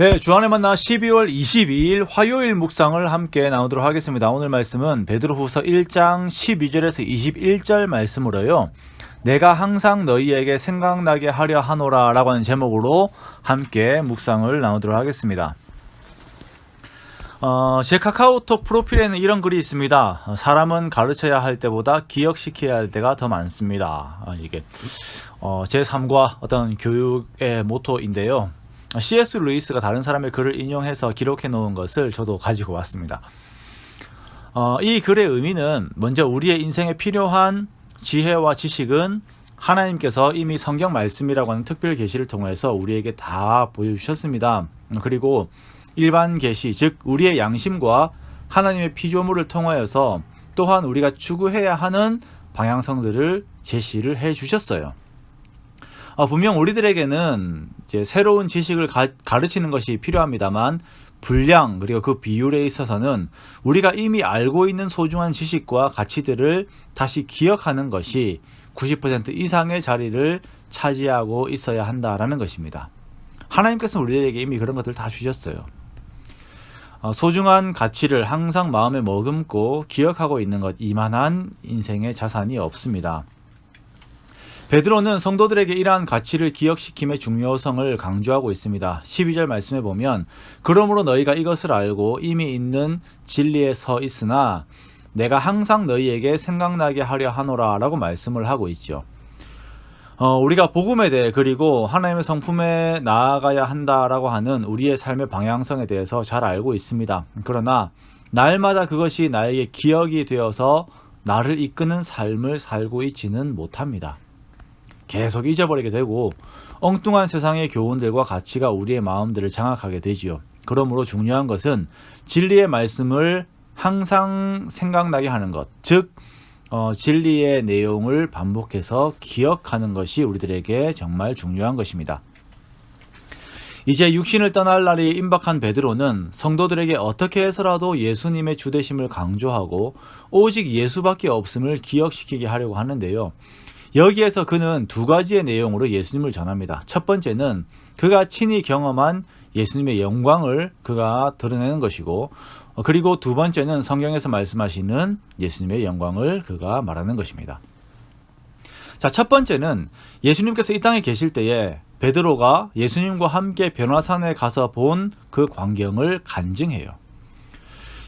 네, 주안에 만나 12월 22일 화요일 묵상을 함께 나누도록 하겠습니다. 오늘 말씀은 베드로후서 1장 12절에서 21절 말씀으로요. 내가 항상 너희에게 생각나게 하려 하노라라고 하는 제목으로 함께 묵상을 나누도록 하겠습니다. 어, 제 카카오톡 프로필에는 이런 글이 있습니다. 어, 사람은 가르쳐야 할 때보다 기억시켜야 할 때가 더 많습니다. 아, 이게 어, 제 삶과 어떤 교육의 모토인데요. C.S. 루이스가 다른 사람의 글을 인용해서 기록해 놓은 것을 저도 가지고 왔습니다. 어, 이 글의 의미는 먼저 우리의 인생에 필요한 지혜와 지식은 하나님께서 이미 성경 말씀이라고 하는 특별 계시를 통해서 우리에게 다 보여주셨습니다. 그리고 일반 계시, 즉 우리의 양심과 하나님의 피조물을 통하여서 또한 우리가 추구해야 하는 방향성들을 제시를 해 주셨어요. 어, 분명 우리들에게는 이제 새로운 지식을 가, 가르치는 것이 필요합니다만 분량 그리고 그 비율에 있어서는 우리가 이미 알고 있는 소중한 지식과 가치들을 다시 기억하는 것이 90% 이상의 자리를 차지하고 있어야 한다라는 것입니다. 하나님께서 우리들에게 이미 그런 것들 다 주셨어요. 어, 소중한 가치를 항상 마음에 머금고 기억하고 있는 것 이만한 인생의 자산이 없습니다. 베드로는 성도들에게 이러한 가치를 기억시킴의 중요성을 강조하고 있습니다. 12절 말씀에 보면 그러므로 너희가 이것을 알고 이미 있는 진리에 서 있으나 내가 항상 너희에게 생각나게 하려 하노라라고 말씀을 하고 있죠. 어, 우리가 복음에 대해 그리고 하나님의 성품에 나아가야 한다라고 하는 우리의 삶의 방향성에 대해서 잘 알고 있습니다. 그러나 날마다 그것이 나에게 기억이 되어서 나를 이끄는 삶을 살고 있지는 못합니다. 계속 잊어버리게 되고 엉뚱한 세상의 교훈들과 가치가 우리의 마음들을 장악하게 되지요. 그러므로 중요한 것은 진리의 말씀을 항상 생각나게 하는 것, 즉 어, 진리의 내용을 반복해서 기억하는 것이 우리들에게 정말 중요한 것입니다. 이제 육신을 떠날 날이 임박한 베드로는 성도들에게 어떻게 해서라도 예수님의 주되심을 강조하고 오직 예수밖에 없음을 기억시키게 하려고 하는데요. 여기에서 그는 두 가지의 내용으로 예수님을 전합니다. 첫 번째는 그가 친히 경험한 예수님의 영광을 그가 드러내는 것이고 어, 그리고 두 번째는 성경에서 말씀하시는 예수님의 영광을 그가 말하는 것입니다. 자, 첫 번째는 예수님께서 이 땅에 계실 때에 베드로가 예수님과 함께 변화산에 가서 본 그 광경을 간증해요.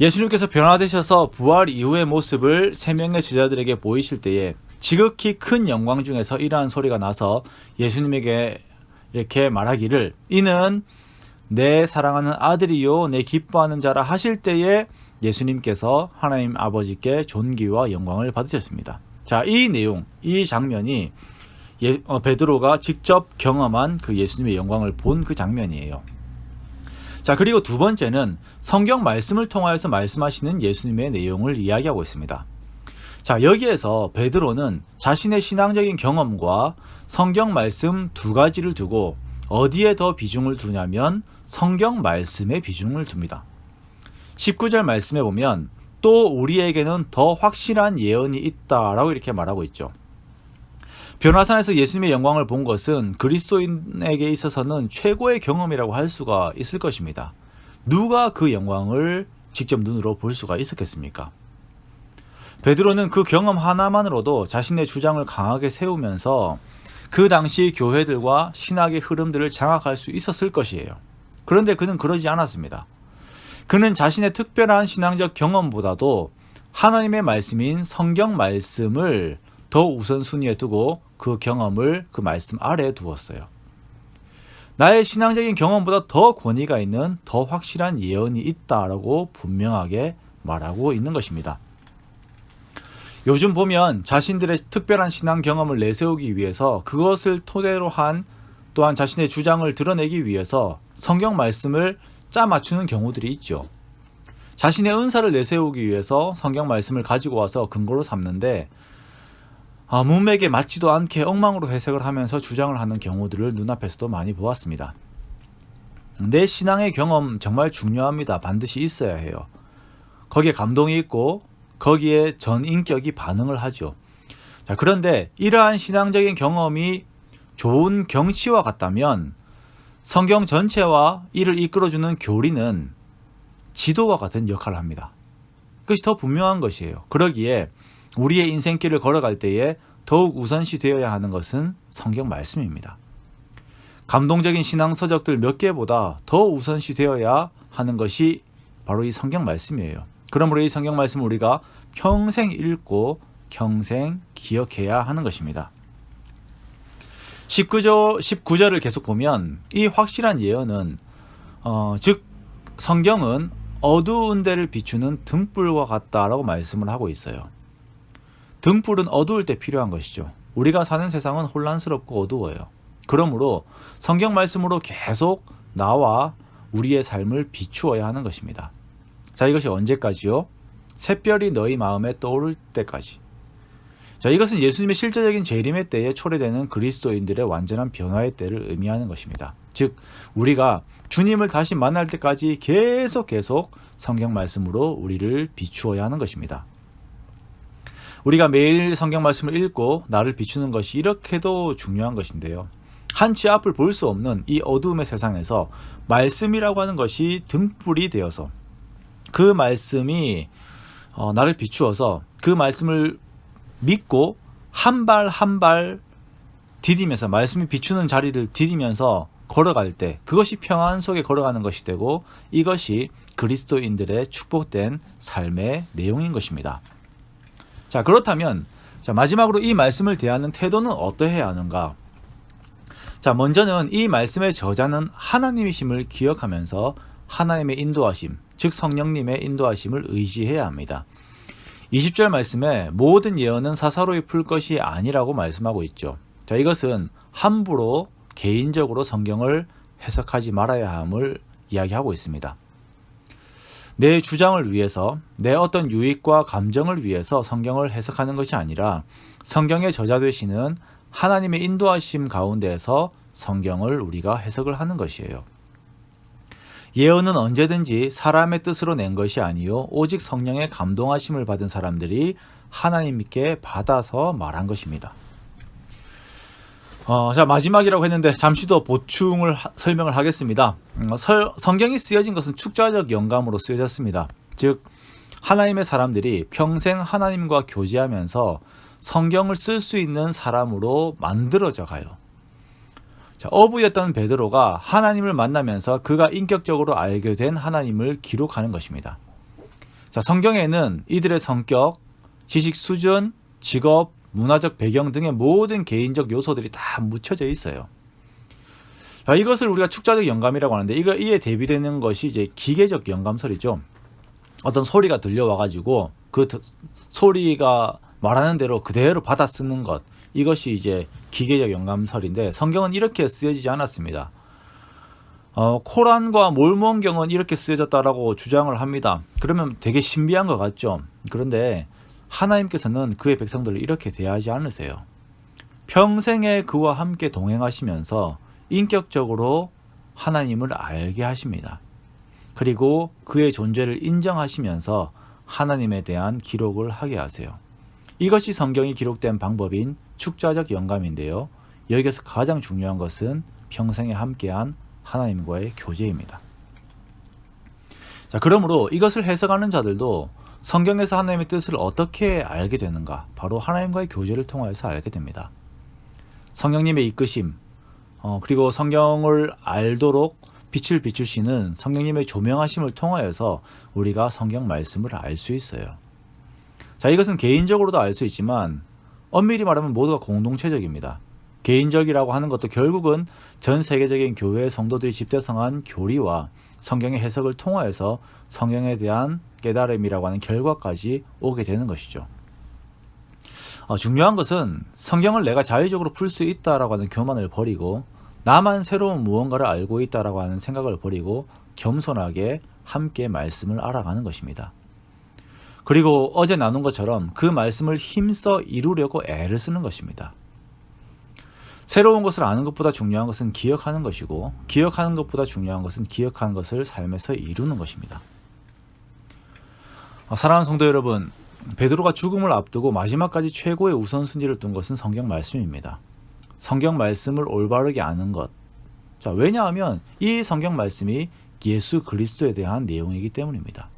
예수님께서 변화되셔서 부활 이후의 모습을 세 명의 제자들에게 보이실 때에 지극히 큰 영광 중에서 이러한 소리가 나서 예수님에게 이렇게 말하기를 이는 내 사랑하는 아들이요 내 기뻐하는 자라 하실 때에 예수님께서 하나님 아버지께 존귀와 영광을 받으셨습니다. 자, 이 내용, 이 장면이 예, 어, 베드로가 직접 경험한 그 예수님의 영광을 본 그 장면이에요. 자, 그리고 두 번째는 성경 말씀을 통하여서 말씀하시는 예수님의 내용을 이야기하고 있습니다. 자, 여기에서 베드로는 자신의 신앙적인 경험과 성경 말씀 두 가지를 두고 어디에 더 비중을 두냐면 성경 말씀에 비중을 둡니다. 19절 말씀에 보면 또 우리에게는 더 확실한 예언이 있다라고 이렇게 말하고 있죠. 변화산에서 예수님의 영광을 본 것은 그리스도인에게 있어서는 최고의 경험이라고 할 수가 있을 것입니다. 누가 그 영광을 직접 눈으로 볼 수가 있었겠습니까? 베드로는 그 경험 하나만으로도 자신의 주장을 강하게 세우면서 그 당시 교회들과 신학의 흐름들을 장악할 수 있었을 것이에요. 그런데 그는 그러지 않았습니다. 그는 자신의 특별한 신앙적 경험보다도 하나님의 말씀인 성경 말씀을 더 우선순위에 두고 그 경험을 그 말씀 아래에 두었어요. 나의 신앙적인 경험보다 더 권위가 있는 더 확실한 예언이 있다라고 분명하게 말하고 있는 것입니다. 요즘 보면 자신들의 특별한 신앙 경험을 내세우기 위해서 그것을 토대로 한 또한 자신의 주장을 드러내기 위해서 성경 말씀을 짜 맞추는 경우들이 있죠. 자신의 은사를 내세우기 위해서 성경 말씀을 가지고 와서 근거로 삼는데 아, 문맥에 맞지도 않게 엉망으로 해석을 하면서 주장을 하는 경우들을 눈앞에서도 많이 보았습니다. 내 신앙의 경험 정말 중요합니다. 반드시 있어야 해요. 거기에 감동이 있고 거기에 전 인격이 반응을 하죠. 자, 그런데 이러한 신앙적인 경험이 좋은 경치와 같다면 성경 전체와 이를 이끌어주는 교리는 지도와 같은 역할을 합니다. 그것이 더 분명한 것이에요. 그러기에 우리의 인생길을 걸어갈 때에 더욱 우선시 되어야 하는 것은 성경 말씀입니다. 감동적인 신앙 서적들 몇 개보다 더 우선시 되어야 하는 것이 바로 이 성경 말씀이에요. 그러므로 이 성경 말씀을 우리가 평생 읽고 평생 기억해야 하는 것입니다. 19절, 19절을 계속 보면 이 확실한 예언은 어, 즉 성경은 어두운 데를 비추는 등불과 같다라고 말씀을 하고 있어요. 등불은 어두울 때 필요한 것이죠. 우리가 사는 세상은 혼란스럽고 어두워요. 그러므로 성경 말씀으로 계속 나와 우리의 삶을 비추어야 하는 것입니다. 자, 이것이 언제까지요? 새별이 너희 마음에 떠오를 때까지. 자, 이것은 예수님의 실제적인 재림의 때에 초래되는 그리스도인들의 완전한 변화의 때를 의미하는 것입니다. 즉, 우리가 주님을 다시 만날 때까지 계속 계속 성경 말씀으로 우리를 비추어야 하는 것입니다. 우리가 매일 성경 말씀을 읽고 나를 비추는 것이 이렇게도 중요한 것인데요. 한치 앞을 볼 수 없는 이 어두움의 세상에서 말씀이라고 하는 것이 등불이 되어서 그 말씀이 어, 나를 비추어서 그 말씀을 믿고 한 발 한 발 디디면서 말씀이 비추는 자리를 디디면서 걸어갈 때 그것이 평안 속에 걸어가는 것이 되고 이것이 그리스도인들의 축복된 삶의 내용인 것입니다. 자, 그렇다면 자, 마지막으로 이 말씀을 대하는 태도는 어떠해야 하는가? 자, 먼저는 이 말씀의 저자는 하나님이심을 기억하면서 하나님의 인도하심, 즉 성령님의 인도하심을 의지해야 합니다. 20절 말씀에 모든 예언은 사사로이 풀 것이 아니라고 말씀하고 있죠. 자, 이것은 함부로 개인적으로 성경을 해석하지 말아야 함을 이야기하고 있습니다. 내 주장을 위해서 내 어떤 유익과 감정을 위해서 성경을 해석하는 것이 아니라 성경의 저자 되시는 하나님의 인도하심 가운데에서 성경을 우리가 해석을 하는 것이에요. 예언은 언제든지 사람의 뜻으로 낸 것이 아니요 오직 성령의 감동하심을 받은 사람들이 하나님께 받아서 말한 것입니다. 어, 자 마지막이라고 했는데 잠시 더 보충을 하, 설명을 하겠습니다. 음, 설, 성경이 쓰여진 것은 축자적 영감으로 쓰여졌습니다. 즉 하나님의 사람들이 평생 하나님과 교제하면서 성경을 쓸 수 있는 사람으로 만들어져 가요. 자, 어부였던 베드로가 하나님을 만나면서 그가 인격적으로 알게 된 하나님을 기록하는 것입니다. 자, 성경에는 이들의 성격, 지식 수준, 직업, 문화적 배경 등의 모든 개인적 요소들이 다 묻혀져 있어요. 자, 이것을 우리가 축자적 영감이라고 하는데 이거 이에 대비되는 것이 이제 기계적 영감설이죠. 어떤 소리가 들려와 가지고 그 소리가 말하는 대로 그대로 받아 쓰는 것 이것이 이제 기계적 영감설인데 성경은 이렇게 쓰여지지 않았습니다. 어, 코란과 몰몬경은 이렇게 쓰여졌다라고 주장을 합니다. 그러면 되게 신비한 것 같죠. 그런데 하나님께서는 그의 백성들을 이렇게 대하지 않으세요. 평생에 그와 함께 동행하시면서 인격적으로 하나님을 알게 하십니다. 그리고 그의 존재를 인정하시면서 하나님에 대한 기록을 하게 하세요. 이것이 성경이 기록된 방법인 축자적 영감인데요. 여기서 가장 중요한 것은 평생에 함께한 하나님과의 교제입니다. 자, 그러므로 이것을 해석하는 자들도 성경에서 하나님의 뜻을 어떻게 알게 되는가? 바로 하나님과의 교제를 통하여서 알게 됩니다. 성령님의 이끄심, 어, 그리고 성경을 알도록 빛을 비추시는 성령님의 조명하심을 통하여서 우리가 성경 말씀을 알 수 있어요. 자, 이것은 개인적으로도 알 수 있지만 엄밀히 말하면 모두가 공동체적입니다. 개인적이라고 하는 것도 결국은 전 세계적인 교회 성도들이 집대성한 교리와 성경의 해석을 통하여서 성경에 대한 깨달음이라고 하는 결과까지 오게 되는 것이죠. 어, 중요한 것은 성경을 내가 자의적으로 풀 수 있다라고 하는 교만을 버리고 나만 새로운 무언가를 알고 있다라고 하는 생각을 버리고 겸손하게 함께 말씀을 알아가는 것입니다. 그리고 어제 나눈 것처럼 그 말씀을 힘써 이루려고 애를 쓰는 것입니다. 새로운 것을 아는 것보다 중요한 것은 기억하는 것이고 기억하는 것보다 중요한 것은 기억하는 것을 삶에서 이루는 것입니다. 어, 사랑하는 성도 여러분, 베드로가 죽음을 앞두고 마지막까지 최고의 우선순위를 둔 것은 성경 말씀입니다. 성경 말씀을 올바르게 아는 것, 자, 왜냐하면 이 성경 말씀이 예수 그리스도에 대한 내용이기 때문입니다.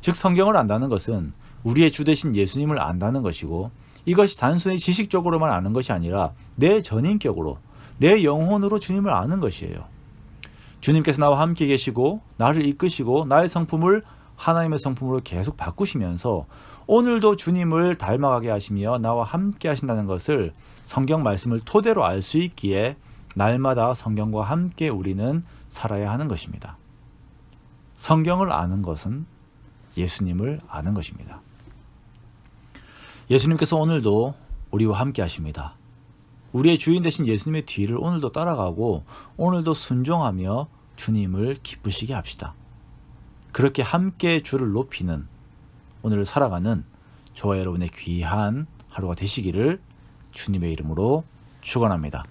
즉 성경을 안다는 것은 우리의 주 되신 예수님을 안다는 것이고 이것이 단순히 지식적으로만 아는 것이 아니라 내 전인격으로 내 영혼으로 주님을 아는 것이에요. 주님께서 나와 함께 계시고 나를 이끄시고 나의 성품을 하나님의 성품으로 계속 바꾸시면서 오늘도 주님을 닮아가게 하시며 나와 함께 하신다는 것을 성경 말씀을 토대로 알 수 있기에 날마다 성경과 함께 우리는 살아야 하는 것입니다. 성경을 아는 것은 예수님을 아는 것입니다. 예수님께서 오늘도 우리와 함께 하십니다. 우리의 주인 되신 예수님의 뒤를 오늘도 따라가고 오늘도 순종하며 주님을 기쁘시게 합시다. 그렇게 함께 주를 높이는 오늘을 살아가는 저와 여러분의 귀한 하루가 되시기를 주님의 이름으로 축원합니다.